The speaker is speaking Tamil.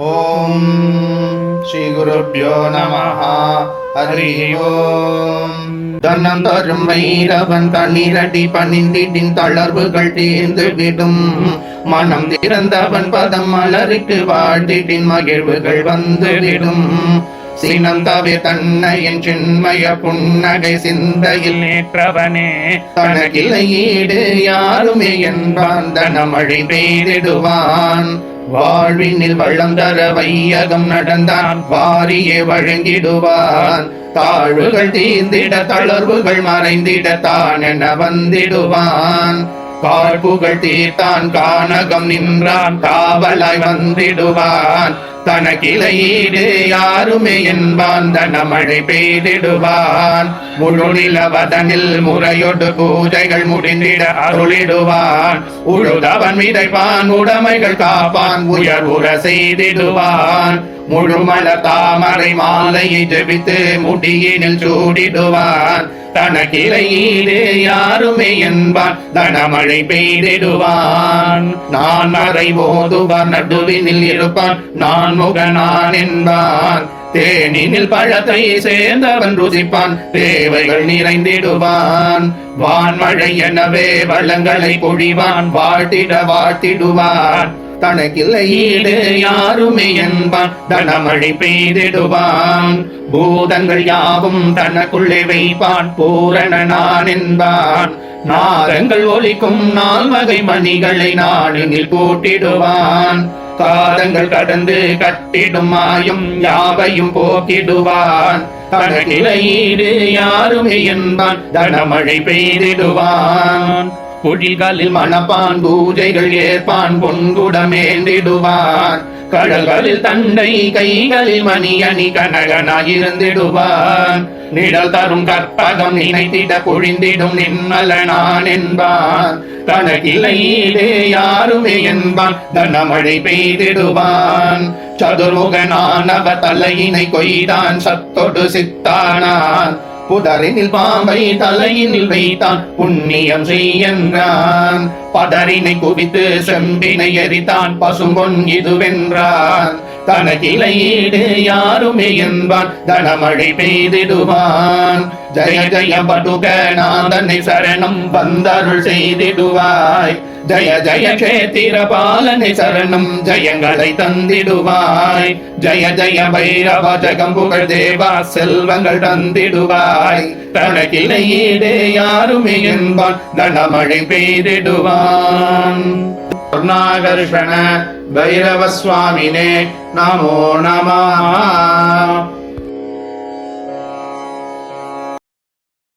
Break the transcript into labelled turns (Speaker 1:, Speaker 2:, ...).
Speaker 1: ॐ श्रीगुरुभ्यो नमः ஹரி ஓம் தன்னம் தரும் வைரவன் தண்ணீரடி பணிந்திடின் தளர்வுகள் தீர்ந்து விடும் மனம் திறந்தவன் பதம் மலரிட்டு வாழ்ந்திடின் மகிழ்வுகள் வந்துவிடும் சினம் தவிர தன்னையின் சின்மய புன்னகை சிந்தையில்
Speaker 2: நேற்றவனே
Speaker 1: தனக்கில்லை ஈடு யாருமே என்பான் தனமழை பெய்திடுவான் வாழ்வினில் வள்ளம் தர வையகம் நடந்தான். வாரியே வழங்கிடுவான். தாழ்வுகள் தீந்திட தளர்வுகள் மறைந்திட தான் என வந்திடுவான். காழ்ப்புகள் தீர்த்தான் கானகம் நின்றான் காவலாய் வந்திடுவான். தனக்கிளையீடு யாருமே என்பான் தனமழை பெய்திடுவான். முழு நிலவதனில் முறையொடு பூஜைகள் முடிந்திட அருளிடுவான். உழுதவன் விதைப்பான் உடைமைகள் காப்பான் உயர் உற செய்திடுவான். முழுமல தாமரை மாலையை ஜெபித்து முடியினில் சூடிடுவான். தனக்கிளையீடு யாருமே என்பான். தனமழை பெய்திடுவான். நான் மறை ஓதுவான் நடுவினில் இருப்பான். நான் முகனான் என்பான். தேனினில் பழத்தை சேர்ந்தவன் ருசிப்பான். தேவைகள் நிறைந்திடுவான். வான்மழை எனவே வளங்களை பொழிவான். வாழ்த்திட வாழ்த்திடுவான். தனக்கில்லை ஈடு யாருமே என்பான். தனமழை பெய்திடுவான். பூதங்கள் யாவும் தனக்குள்ளே வைப்பான். பூரண நான் என்பான். நாதங்கள் ஒலிக்கும் நால்வகை மணிகளை நாளினில் போட்டிடுவான். காதங்கள் கடந்து கட்டிடும் மாயும் யாவையும் போக்கிடுவான். தனக்கிளையீடு யாருமே என்பான். தனமழை பெய்திடுவான். குழிகளில் மணப்பான் பூஜைகள் ஏற்பான் பொன்குடமேந்திடுவான் கடல்களில் தண்டை கைகளில் மணி அணி கனகனாயிருந்திடுவான் நிழல் தரும் கற்பகம் நினைத்திட பொழிந்திடும் நின்மலனான் என்பான் கணக்கிலையிலே யாருமே என்பான் தனமழை பெய்திடுவான். சதுர்முகனானவ தலையினை கொய்தான் சத்தொடு சித்தானான் புதரினில் பாம்பை தலையினில் வைத்தான். புண்ணியம் செய்யன்றான். பதரினை குவித்து செம்பினை எரித்தான். பசும்பொன் இதுவென்றான். தனக்கிளையீடு யாருமே என்பான். தனமழை பெய்திடுவான். ஜெய ஜெய படுக நாதனை சரணம் வந்தருள் செய்திடுவாய். ஜய ஜய கேத்திர பாலனை சரணம் ஜயங்களை தந்திடுவாய். ஜய ஜய பைரவ ஜகம்புகள் தேவா செல்வங்கள் தந்திடுவாய். தனக்கிளையீடு யாருமே என்பான். தனமழை பெய்திடுவான். கருணாகர்ஷண பைரவ சுவாமினே நமோ நம.